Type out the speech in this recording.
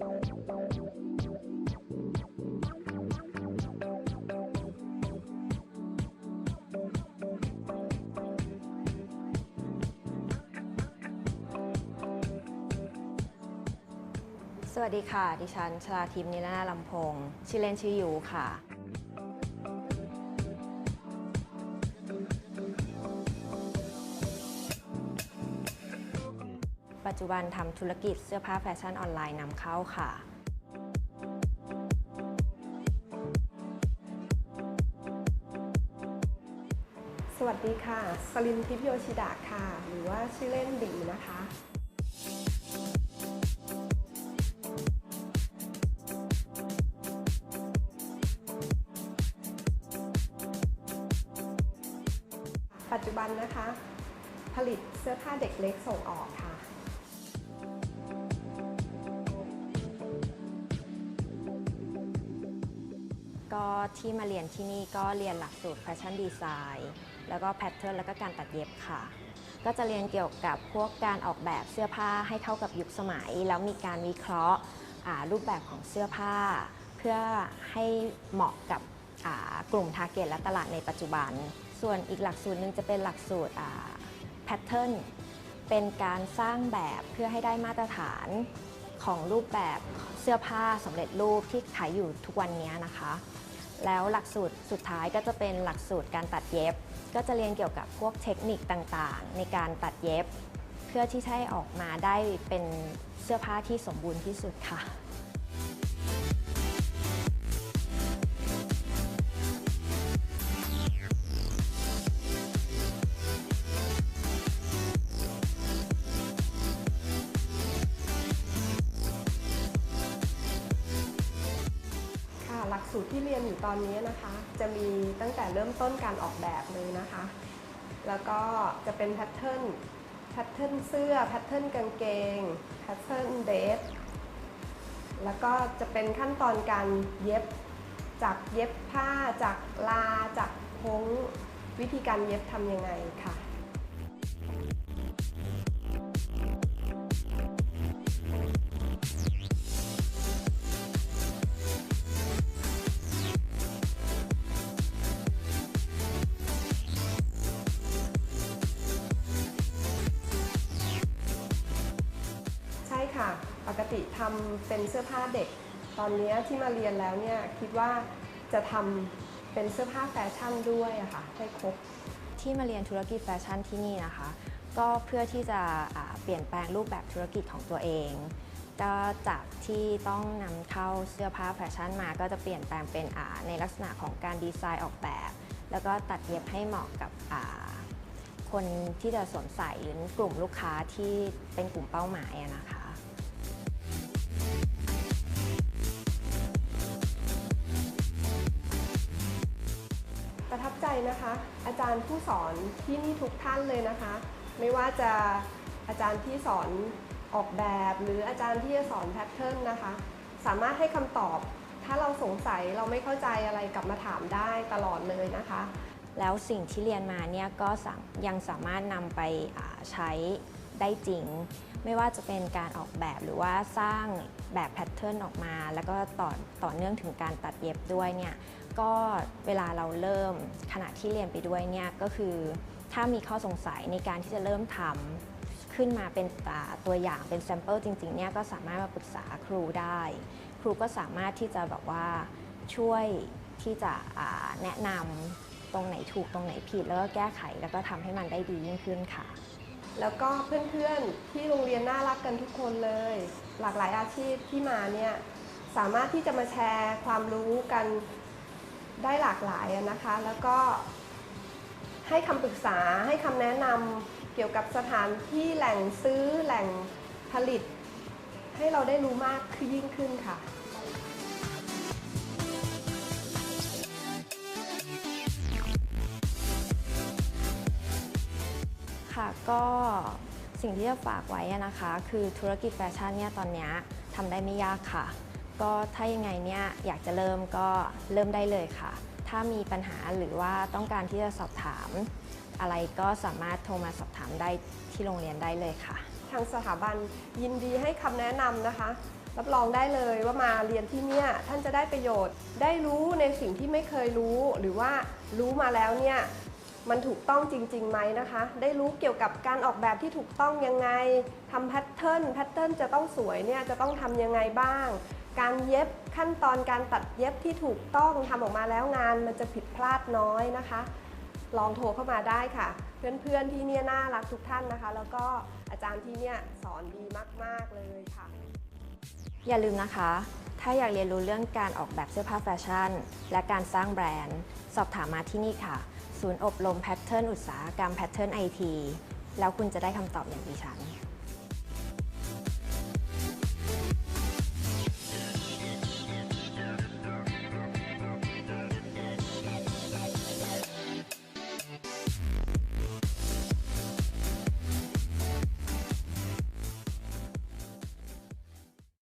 สวัสดีค่ะ ดิฉันชลาทิพย์นิรนาลำพงศ์ชื่อเล่นชื่อยูค่ะ ปัจจุบันทำธุรกิจเสื้อผ้าแฟชั่นออนไลน์นำเข้าค่ะสวัสดีค่ะ สลินทิพย์โยชิดะค่ะ หรือว่าชื่อเล่นบีนะคะ ปัจจุบันนะคะ ผลิตเสื้อผ้าเด็กเล็กส่งออกค่ะ ก็ที่มาเรียนที่นี่ก็เรียนหลักสูตรแฟชั่นดีไซน์แล้วก็แพทเทิร์นแล้วก็การตัดเย็บค่ะ ก็จะเรียนเกี่ยวกับพวกการออกแบบเสื้อผ้าให้เข้ากับยุคสมัย แล้วมีการวิเคราะห์รูปแบบของเสื้อผ้า เพื่อให้เหมาะกับกลุ่มทาร์เก็ตและตลาดในปัจจุบัน ส่วนอีกหลักสูตรหนึ่งจะเป็นหลักสูตรแพทเทิร์นเป็นการสร้างแบบเพื่อให้ได้มาตรฐานของรูปแบบเสื้อผ้าสำเร็จรูปที่ขายอยู่ทุกวันนี้นะคะ แล้วหลักสูตรสุดท้ายก็จะเป็นหลักสูตรการตัดเย็บ ก็จะเรียนเกี่ยวกับพวกเทคนิคต่างๆ ในการตัดเย็บ เพื่อที่จะให้ออกมาได้เป็นเสื้อผ้าที่สมบูรณ์ที่สุดค่ะ หลักสูตรที่เรียนอยู่ตอนนี้นะคะ จะมีตั้งแต่เริ่มต้นการออกแบบเลยนะคะ แล้วก็จะเป็นแพทเทิร์นแพทเทิร์นเสื้อแพทเทิร์นกางเกงแพทเทิร์นเดรสแล้วก็จะเป็นขั้นตอนการเย็บจากเย็บผ้าจากลาจากพงวิธีการเย็บทำยังไงค่ะ ค่ะ ปกติทำเป็นเสื้อผ้าเด็ก ตอนนี้ที่มาเรียนแล้วเนี่ยคิดว่าจะทำเป็นเสื้อผ้าแฟชั่นด้วยอะค่ะให้ครบที่มาเรียนธุรกิจแฟชั่นที่นี่นะคะ ก็เพื่อที่จะเปลี่ยนแปลงรูปแบบธุรกิจของตัวเองก็จากที่ต้องนำเข้าเสื้อผ้าแฟชั่นมา ก็จะเปลี่ยนแปลงเป็นในลักษณะของการดีไซน์ออกแบบ แล้วก็ตัดเย็บให้เหมาะกับคนที่จะสวมใส่หรือกลุ่มลูกค้าที่เป็นกลุ่มเป้าหมายนะคะ ประทับใจนะคะ อาจารย์ผู้สอนที่นี่ทุกท่านเลยนะคะ ไม่ว่าจะอาจารย์ที่สอนออกแบบ หรืออาจารย์ที่จะสอนแพทเทิร์นนะคะ สามารถให้คำตอบ ถ้าเราสงสัยเราไม่เข้าใจอะไรกลับมาถามได้ตลอดเลยนะคะ แล้วสิ่งที่เรียนมาเนี่ยก็ยังสามารถนำไปใช้ได้จริง ไม่ว่าจะเป็นการออกแบบหรือว่าสร้างแบบแพทเทิร์นออกมา แล้วก็ต่อต่อเนื่องถึงการตัดเย็บด้วยเนี่ย ก็เวลาเราเริ่มขณะที่เรียนไปด้วยเนี่ยก็คือถ้ามีข้อสงสัยในการที่จะเริ่มทำขึ้นมาเป็นตัวอย่างเป็นแซมเปิลจริงๆเนี่ยก็สามารถมาปรึกษาครูได้ ครูก็สามารถที่จะแบบว่าช่วยที่จะแนะนำตรงไหนถูกตรงไหนผิด แล้วก็แก้ไขแล้วก็ทำให้มันได้ดียิ่งขึ้นค่ะ แล้วก็เพื่อนๆที่โรงเรียนน่ารักกันทุกคนเลย หลากหลายอาชีพที่มาเนี่ยสามารถที่จะมาแชร์ความรู้กัน ได้หลากหลายนะคะ แล้วก็ให้คำปรึกษาให้คำแนะนำเกี่ยวกับสถานที่แหล่งซื้อแหล่งผลิต ให้เราได้รู้มากขึ้นยิ่งขึ้นค่ะค่ะก็สิ่งที่จะฝากไว้นะคะ คือธุรกิจแฟชั่นเนี่ยตอนนี้ทำได้ไม่ยากค่ะ ก็ถ้ายังไงเนี่ยอยากจะเริ่มก็เริ่มได้เลยค่ะ ถ้ามีปัญหาหรือว่าต้องการที่จะสอบถาม อะไรก็สามารถโทรมาสอบถามได้ที่โรงเรียนได้เลยค่ะ ทางสถาบันยินดีให้คำแนะนำนะคะ รับรองได้เลยว่ามาเรียนที่เนี่ยท่านจะได้ประโยชน์ ได้รู้ในสิ่งที่ไม่เคยรู้ หรือว่ารู้มาแล้วเนี่ยมันถูกต้องจริงๆไหมนะคะ ได้รู้เกี่ยวกับการออกแบบที่ถูกต้องยังไงทำแพทเทิร์นแพทเทิร์นจะต้องสวยเนี่ยจะต้องทำยังไงบ้าง การเย็บขั้นตอนการตัดเย็บที่ถูกต้องทำออกมาแล้วงานมันจะผิดพลาดน้อยนะคะ ลองโทรเข้ามาได้ค่ะ เพื่อนๆที่เนี่ยน่ารักทุกท่านนะคะ แล้วก็อาจารย์ที่เนี่ยสอนดีมากๆเลยค่ะ อย่าลืมนะคะ ถ้าอยากเรียนรู้เรื่องการออกแบบเสื้อผ้าแฟชั่น และการสร้างแบรนด์ สอบถามมาที่นี่ค่ะ ศูนย์อบรมแพทเทิร์นอุตสาหกรรมแพทเทิร์นไอทีแล้วคุณจะได้คำตอบอย่างดิฉัน